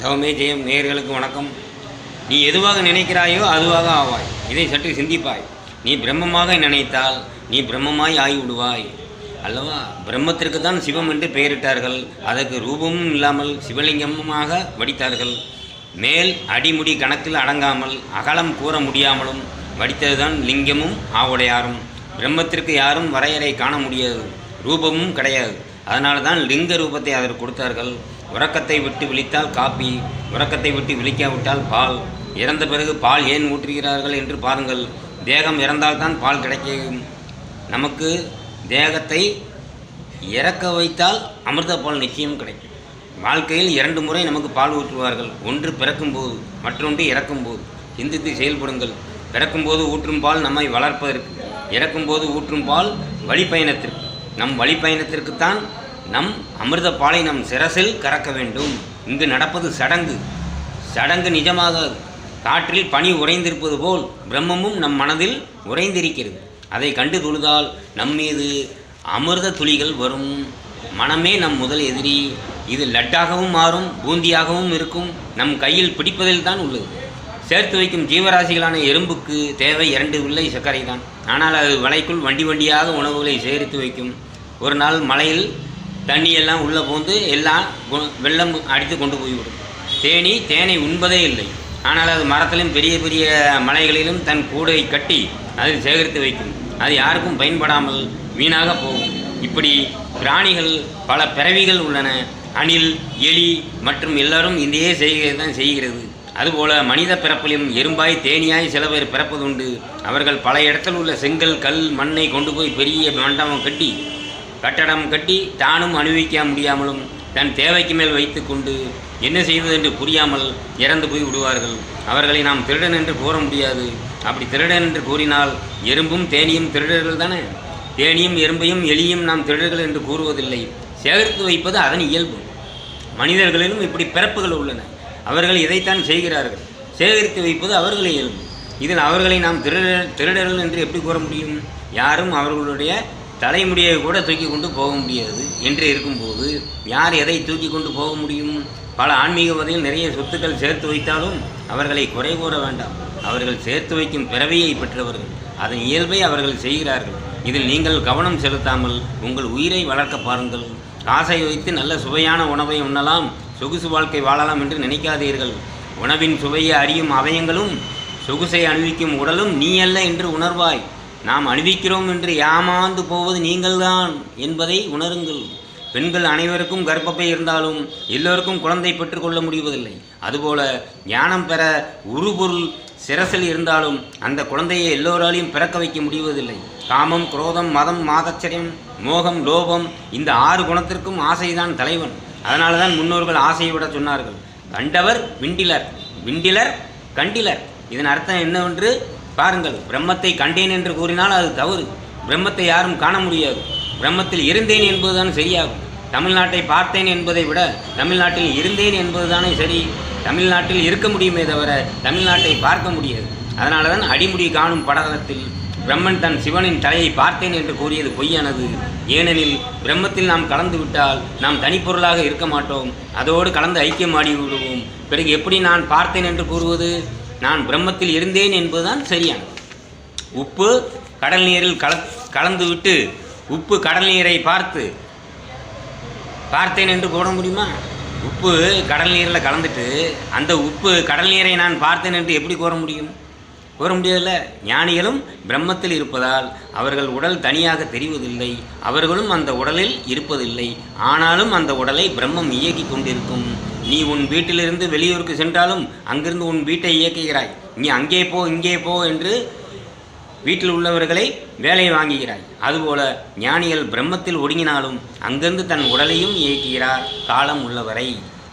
தவமே ஜெயம் நேயர்களுக்கு வணக்கம். நீ எதுவாக நினைக்கிறாயோ அதுவாக ஆவாய். இதை சற்று சிந்திப்பாய். நீ பிரம்மமாக நினைத்தால் நீ பிரம்மமாய் ஆகிவிடுவாய். அல்லவா? பிரம்மத்திற்கு தான் சிவம் என்று பெயரிட்டார்கள். அதற்கு ரூபமும் இல்லாமல் சிவலிங்கமாக வடித்தார்கள். மேல் அடிமுடி கணக்கில் அடங்காமல் அகலம் கூற முடியாமலும் வடித்ததுதான் லிங்கமும் ஆவுடையாரும். பிரம்மத்திற்கு யாரும் வரையறை காண முடியாது. ரூபமும் கிடையாது. அதனால தான் லிங்க ரூபத்தை அதற்கு கொடுத்தார்கள். உறக்கத்தை விட்டு விழித்தால் காப்பி உறக்கத்தை விட்டு விழிக்காவிட்டால் பால். இறந்த பிறகு பால் ஏன் ஊற்றுகிறார்கள் என்று பாருங்கள். தேகம் இறந்தால்தான் பால் கிடைக்கும். நமக்கு தேகத்தை இறக்க வைத்தால் அமிர்த பால் நிச்சயம் கிடைக்கும். வாழ்க்கையில் இரண்டு முறை நமக்கு பால் ஊற்றுவார்கள். ஒன்று பிறக்கும்போது மற்றொன்று இறக்கும்போது. சிந்தித்து செயல்படுங்கள். பிறக்கும்போது ஊற்றும் பால் நம்மை வளர்ப்பதற்கு இறக்கும்போது ஊற்றும் பால் வழிப்பயணத்திற்கு. நம் வழிப்பயணத்திற்குத்தான் நம் அமிர்தப்பாலை நம் சிரசில் கறக்க வேண்டும். இங்கு நடப்பது சடங்கு. சடங்கு நிஜமாக காற்றில் பனி உறைந்திருப்பது போல் பிரம்மமும் நம் மனதில் உறைந்திருக்கிறது. அதை கண்டு தொழுதால் நம் மீது அமிர்த துளிகள் வரும். மனமே நம் முதல் எதிரி. இது லட்டாகவும் மாறும் பூந்தியாகவும் இருக்கும். நம் கையில் பிடிப்பதில் தான் உள்ளது. சேர்த்து வைக்கும் ஜீவராசிகளான எறும்புக்கு தேவை இரண்டு வில்லை சர்க்கரை தான் ஆனால் அது வலைக்குள் வண்டி வண்டியாக உணவுகளை சேர்த்து வைக்கும். ஒரு நாள் மலையில் தண்ணி எல்லாம் உள்ளே போந்து எல்லாம் வெள்ளம் அடித்து கொண்டு போய்விடும். தேனி தேனை உண்பதே இல்லை. ஆனால் அது மரத்திலும் பெரிய பெரிய மலைகளிலும் தன் கூடை கட்டி அதில் சேகரித்து வைக்கும். அது யாருக்கும் பயன்படாமல் வீணாக போகும். இப்படி பிராணிகள் பல பிறவிகள் உள்ளன. அணில் எலி மற்றும் எல்லாரும் இதையே செய்கிறது தான் செய்கிறது. அதுபோல மனித பிறப்பிலும் எறும்பாய் தேனியாய் சில பேர் பிறப்பதுண்டு அவர்கள் பல இடத்தில் உள்ள செங்கல் கல் மண்ணை கொண்டு போய் பெரிய மண்டபம் கட்டி கட்டடம் கட்டி தானும் அனுபவிக்க முடியாமலும் தன் தேவைக்கு மேல் வைத்துக்கொண்டு என்ன செய்வது என்று புரியாமல் இறந்து போய் விடுவார்கள். அவர்களை நாம் திருடன் என்று கூற முடியாது. அப்படி திருடன் என்று கூறினால் எறும்பும் தேனியும் திருடர்கள் தானே? தேனியும் எறும்பையும் எலியும் நாம் திருடர்கள் என்று கூறுவதில்லை. சேகரித்து வைப்பது அதன் இயல்பு. மனிதர்களிலும் இப்படி பிறப்புகள் உள்ளன. அவர்கள் இதைத்தான் செய்கிறார்கள். சேகரித்து வைப்பது அவர்கள் இயல்பு. இதில் அவர்களை நாம் திருடர் திருடர்கள் என்று எப்படி கூற முடியும்? யாரும் அவர்களுடைய தலைமுடியை கூட தூக்கி கொண்டு போக முடியாது என்று இருக்கும்போது யார் எதை தூக்கி கொண்டு போக முடியும்? பல ஆன்மீகவாதிகள் நிறைய சொத்துக்கள் சேர்த்து வைத்தாலும் அவர்களை குறை கூற வேண்டாம். அவர்கள் சேர்த்து வைக்கும் பிறவியை பெற்றவர்கள். அதன் இயல்பை அவர்கள் செய்கிறார்கள். இதில் நீங்கள் கவனம் செலுத்தாமல் உங்கள் உயிரை வளர்க்க பாருங்கள். காசை வைத்து நல்ல சுவையான உணவை உண்ணலாம். சொகுசு வாழ்க்கை வாழலாம் என்று நினைக்காதீர்கள். உணவின் சுவையை அறியும் அவயங்களும் சொகுசை அணிவிக்கும் உடலும் நீ அல்ல என்று உணர்வாய். நாம் அணிவிக்கிறோம் என்று ஏமாந்து போவது நீங்கள்தான் என்பதை உணருங்கள். பெண்கள் அனைவருக்கும் கர்ப்பப்பை இருந்தாலும் எல்லோருக்கும் குழந்தை பெற்றுக்கொள்ள முடிவதில்லை. அதுபோல ஞானம் பெற உருபொருள் சிரசில் இருந்தாலும் அந்த குழந்தையை எல்லோராலையும் பிறக்க வைக்க முடிவதில்லை. காமம் குரோதம் மதம் மாதச்சரியம் மோகம் லோபம் இந்த ஆறு குணத்திற்கும் ஆசைதான் தலைவன். அதனால தான் முன்னோர்கள் ஆசையை விட சொன்னார்கள். கண்டவர் விண்டிலர். விண்டிலர் கண்டிலர். இதன் அர்த்தம் என்னவென்று பாருங்கள் பிரம்மத்தை கண்டேன் என்று கூறினால் அது தவறு. பிரம்மத்தை யாரும் காண முடியாது. பிரம்மத்தில் இருந்தேன் என்பதுதான் சரியாகும். தமிழ்நாட்டை பார்த்தேன் என்பதை விட தமிழ்நாட்டில் இருந்தேன் என்பதுதானே சரி. தமிழ்நாட்டில் இருக்க முடியுமே தவிர தமிழ்நாட்டை பார்க்க முடியாது. அதனால தான் அடிமுடி காணும் படலத்தில் பிரம்மன் தன் சிவனின் தலையை பார்த்தேன் என்று கூறியது பொய்யானது. ஏனெனில் பிரம்மத்தில் நாம் கலந்து விட்டால் நாம் தனிப்பொருளாக இருக்க மாட்டோம். அதோடு கலந்து ஐக்கியமாடி விடுவோம் பிறகு எப்படி நான் பார்த்தேன் என்று கூறுவது? நான் பிரம்மத்தில் இருந்தேன் என்பதுதான் சரியானது. உப்பு கடல் நீரில் கல கலந்துவிட்டு உப்பு கடல் நீரை பார்த்து பார்த்தேன் என்று போட முடியுமா? உப்பு கடல் நீரில் கலந்துட்டு அந்த உப்பு கடல் நீரை நான் பார்த்தேன் என்று எப்படி கூற முடியும்? கூற முடியாதுல்ல? ஞானிகளும் பிரம்மத்தில் இருப்பதால் அவர்கள் உடல் தனியாக தெரிவதில்லை. அவர்களும் அந்த உடலில் இருப்பதில்லை. ஆனாலும் அந்த உடலை பிரம்மம் இயக்கி கொண்டிருக்கும். நீ உன் வீட்டிலிருந்து வெளியூருக்கு சென்றாலும் அங்கிருந்து உன் வீட்டை இயக்குகிறாய். நீ அங்கே போ இங்கே போ என்று வீட்டில் உள்ளவர்களை வேலை வாங்குகிறாய். அதுபோல ஞானிகள் பிரம்மத்தில் ஒடுங்கினாலும் அங்கிருந்து தன் உடலையும் இயக்குகிறார். காலம் உள்ளவரை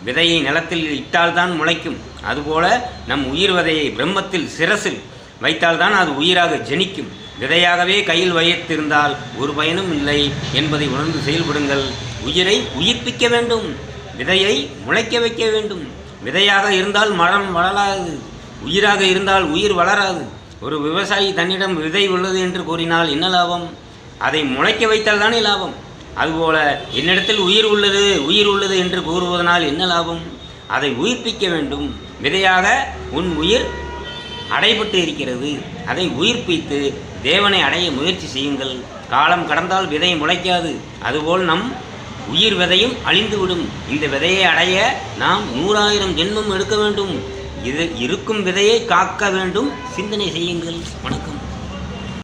விதையை நிலத்தில் இட்டால்தான் முளைக்கும். அதுபோல நம் உயிர் விதையை பிரம்மத்தில் சிரசில் வைத்தால்தான் அது உயிராக ஜெனிக்கும். விதையாகவே கையில் வைத்திருந்தால் ஒரு பயனும் இல்லை என்பதை உணர்ந்து செயல்படுங்கள். உயிரை உயிர்ப்பிக்க வேண்டும். விதையை முளைக்க வைக்க வேண்டும். விதையாக இருந்தால் மரம் வளராது. உயிராக இருந்தால் உயிர் வளராது. ஒரு விவசாயி தன்னிடம் விதை உள்ளது என்று கூறினால் என்ன லாபம்? அதை முளைக்க வைத்தால் தானே லாபம். அதுபோல என்னிடத்தில் உயிர் உள்ளது உயிர் உள்ளது என்று கூறுவதனால் என்ன லாபம்? அதை உயிர்ப்பிக்க வேண்டும். விதையாக உன் உயிர் அடைபட்டு இருக்கிறது. அதை உயிர்ப்பித்து தேவனை அடைய முயற்சி செய்யுங்கள். காலம் கடந்தால் விதை முளைக்காது. அதுபோல் நம் உயிர் விதையும் அழிந்துவிடும். இந்த விதையை அடைய நாம் நூறாயிரம் ஜென்மம் எடுக்க வேண்டும். இது இருக்கும் விதையை காக்க வேண்டும். சிந்தனை செய்யுங்கள். வணக்கம்.